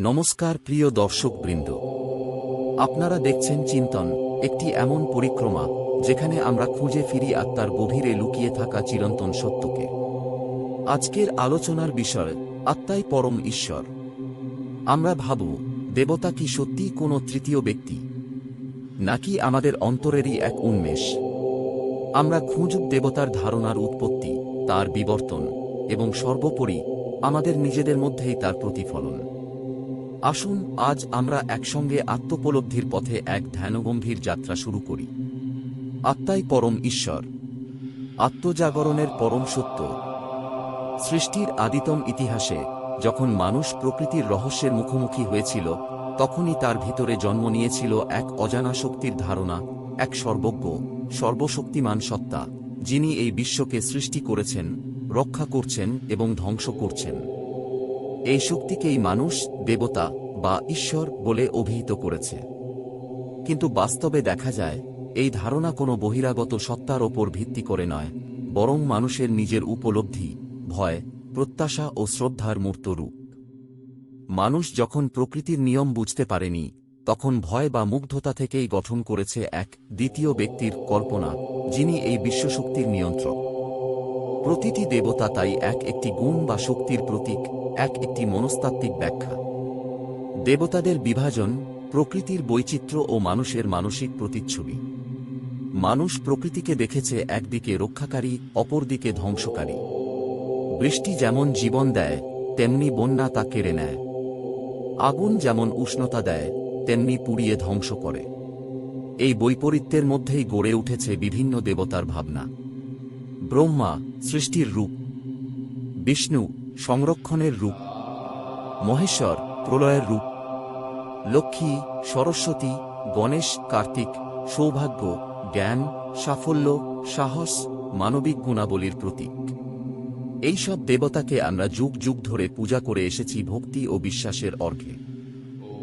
নমস্কার প্রিয় দর্শকবৃন্দ। আপনারা দেখছেন চিন্তন, একটি এমন পরিক্রমা, যেখানে আমরা খুঁজে ফিরি আত্মার গভীরে লুকিয়ে থাকা চিরন্তন সত্যকে। আজকের আলোচনার বিষয়, আত্মাই পরম ঈশ্বর। আমরা ভাবু, দেবতা কি সত্যি কোনো তৃতীয় ব্যক্তি? নাকি আমাদের অন্তরেরই এক উন্মেষ? আমরা খুঁজুক দেবতার ধারণার উৎপত্তি, তার বিবর্তন, এবং সর্বোপরি আমাদের নিজেদের মধ্যেই তার প্রতিফলন। আসুন, আজ আমরা একসঙ্গে আত্মোপলব্ধির পথে এক ধ্যানগম্ভীর যাত্রা শুরু করি। আত্মাই পরম ঈশ্বর। আত্মজাগরণের পরম সত্য। সৃষ্টির আদিতম ইতিহাসে যখন মানুষ প্রকৃতির রহস্যের মুখোমুখি হয়েছিল, তখনই তার ভিতরে জন্ম নিয়েছিল এক অজানা শক্তির ধারণা, এক সর্বজ্ঞ, সর্বশক্তিমান সত্তা, যিনি এই বিশ্বকে সৃষ্টি করেছেন, রক্ষা করছেন এবং ধ্বংস করছেন। এই শক্তিকেই মানুষ দেবতা বা ঈশ্বর বলে অভিহিত করেছে। কিন্তু বাস্তবে দেখা যায়, এই ধারণা কোনো বহিরাগত সত্তার ওপর ভিত্তি করে নয়, বরং মানুষের নিজের উপলব্ধি, ভয়, প্রত্যাশা ও শ্রদ্ধার মূর্ত রূপ মানুষ যখন প্রকৃতির নিয়ম বুঝতে পারেনি, তখন ভয় বা মুগ্ধতা থেকেই গঠন করেছে এক দ্বিতীয় ব্যক্তির কল্পনা, যিনি এই বিশ্বশক্তির নিয়ন্ত্রক। প্রতিটি দেবতা তাই এক একটি গুণ বা শক্তির প্রতীক এক একটি মনস্তাত্ত্বিক ব্যাখ্যা। দেবতাদের বিভাজন প্রকৃতির বৈচিত্র্য ও মানুষের মানসিক প্রতিচ্ছবি। মানুষ প্রকৃতিকে দেখেছে একদিকে রক্ষাকারী, অপরদিকে ধ্বংসকারী। বৃষ্টি যেমন জীবন দেয়, তেমনি বন্যা তা কেড়ে নেয়। আগুন যেমন উষ্ণতা দেয়, তেমনি পুড়িয়ে ধ্বংস করে। এই বৈপরীত্যের মধ্যেই গড়ে উঠেছে বিভিন্ন দেবতার ভাবনা। ব্রহ্মা সৃষ্টির রূপ। বিষ্ণু সংরক্ষণের রূপ। মহেশ্বর প্রলয়ের রূপ। লক্ষ্মী, সরস্বতী, গণেশ, কার্তিক, সৌভাগ্য, জ্ঞান, সাফল্য, সাহস, মানবিক গুণাবলীর প্রতীক। এইসব দেবতাকে আমরা যুগ যুগ ধরে পূজা করে এসেছি ভক্তি ও বিশ্বাসের অর্ঘে।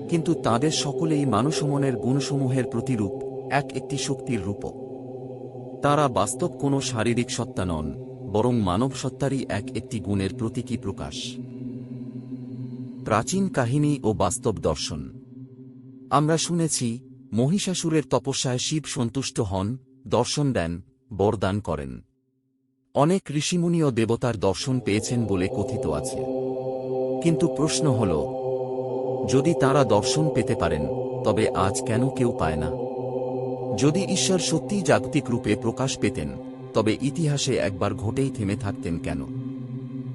কিন্তু তাদের সকলেই মানুষমনের গুণসমূহের প্রতিরূপ, এক একটি শক্তির রূপক। তারা বাস্তব কোনো শারীরিক সত্তা নন। বরং মানব সত্তারই এক একটি গুণের প্রতীকী প্রকাশ। প্রাচীন কাহিনী ও বাস্তব দর্শন। আমরা শুনেছি, মহিষাসুরের তপস্যায় শিব সন্তুষ্ট হন, দর্শন দেন, বরদান করেন। অনেক ঋষিমুনি ও দেবতার দর্শন পেয়েছেন বলে কথিত আছে। কিন্তু প্রশ্ন হল, যদি তারা দর্শন পেতে পারেন, তবে আজ কেন কেউ পায় না? যদি ঈশ্বর সত্যিই জাগতিক রূপে প্রকাশ পেতেন তবে ইতিহাসে একবার ঘটেই থেমে থাকতেন কেন?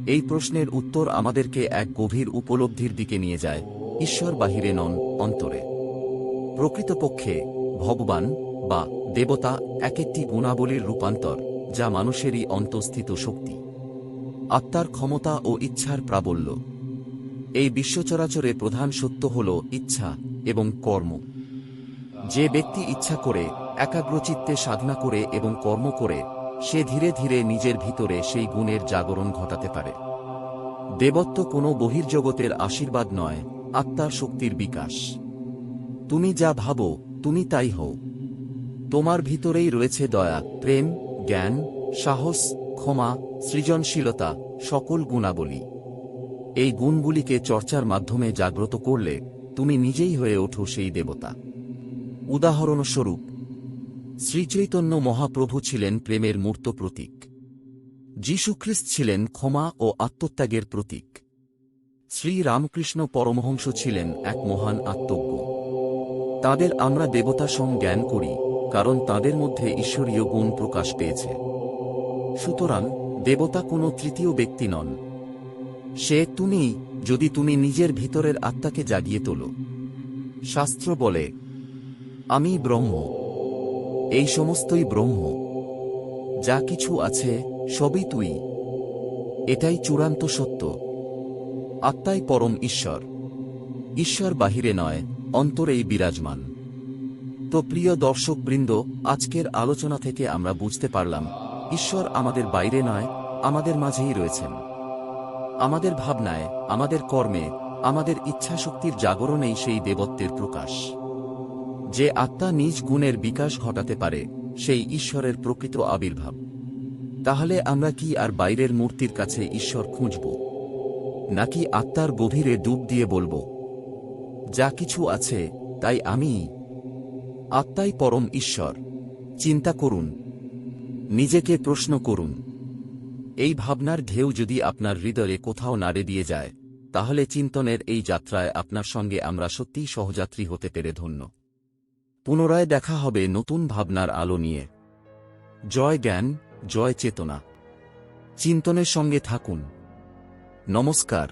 এই প্রশ্নের উত্তর আমাদেরকে এক গভীর উপলব্ধির দিকে নিয়ে যায় ঈশ্বর বাহিরে নন, অন্তরে। প্রকৃতপক্ষে, ভগবান বা দেবতা এক একটি গুণাবলীর রূপান্তর যা মানুষেরই অন্তঃস্থিত শক্তি। আত্মার ক্ষমতা ও ইচ্ছার প্রাবল্য। এই বিশ্বচরাচরে প্রধান সত্য হল ইচ্ছা এবং কর্ম। যে ব্যক্তি ইচ্ছা করে, একাগ্রচিত্তে সাধনা করে এবং কর্ম করে সে ধীরে ধীরে নিজের ভিতরে সেই গুণের জাগরণ ঘটাতে পারে। দেবত্ব কোনো বহির্জগতের আশীর্বাদ নয়, আত্মার শক্তির বিকাশ। তুমি যা ভাবো, তুমি তাই হও। তোমার ভিতরেই রয়েছে দয়া, প্রেম, জ্ঞান, সাহস, ক্ষমা, সৃজনশীলতা, সকল গুণাবলী। এই গুণগুলিকে চর্চার মাধ্যমে জাগ্রত করলে তুমি নিজেই হয়ে ওঠো সেই দেবতা। উদাহরণস্বরূপ শ্রীচৈতন্য মহাপ্রভু ছিলেন প্রেমের মূর্ত প্রতীক। যীশুখ্রিস্ট ছিলেন ক্ষমা ও আত্মত্যাগের প্রতীক। শ্রী রামকৃষ্ণ পরমহংস ছিলেন এক মহান আত্মজ্ঞ। তাদের আমরা দেবতা জ্ঞান করি, কারণ তাদের মধ্যে ঈশ্বরীয় গুণ প্রকাশ পেয়েছে। সুতরাং, দেবতা কোনো তৃতীয় ব্যক্তি নন। সে তুমি, যদি তুমি নিজের ভিতরের আত্মাকে জাগিয়ে তোলো। শাস্ত্র বলে, আমি ব্রহ্ম। এই সমস্তই ব্রহ্ম। যা কিছু আছে, সবই তুই। এটাই চূড়ান্ত সত্য। আত্মাই পরম ঈশ্বর। ঈশ্বর বাহিরে নয়, অন্তরেই বিরাজমান। তো প্রিয় দর্শকবৃন্দ, আজকের আলোচনা থেকে আমরা বুঝতে পারলাম, ঈশ্বর আমাদের বাইরে নয়, আমাদের মাঝেই রয়েছেন। আমাদের ভাবনায়, আমাদের কর্মে, আমাদের ইচ্ছাশক্তির জাগরণেই সেই দেবত্বের প্রকাশ। যে আত্মা নিজ গুণের বিকাশ ঘটাতে পারে, সেই ঈশ্বরের প্রকৃত আবির্ভাব। তাহলে আমরা কি আর বাইরের মূর্তির কাছে ঈশ্বর খুঁজব? নাকি আত্মার গভীরে ডুব দিয়ে বলব, যা কিছু আছে, তাই আমি আত্মাই পরম ঈশ্বর। চিন্তা করুন। নিজেকে প্রশ্ন করুন। এই ভাবনার ঢেউ যদি আপনার হৃদয়ে কোথাও নাড়ে দিয়ে যায়, তাহলে চিন্তনের এই যাত্রায় আপনার সঙ্গে আমরা সত্যিই সহযাত্রী হতে পেরে ধন্য। পুনরায় দেখা হবে নতুন ভাবনার আলো নিয়ে। জয় জ্ঞান, জয় চেতনা। চিন্তনের সঙ্গে থাকুন। নমস্কার।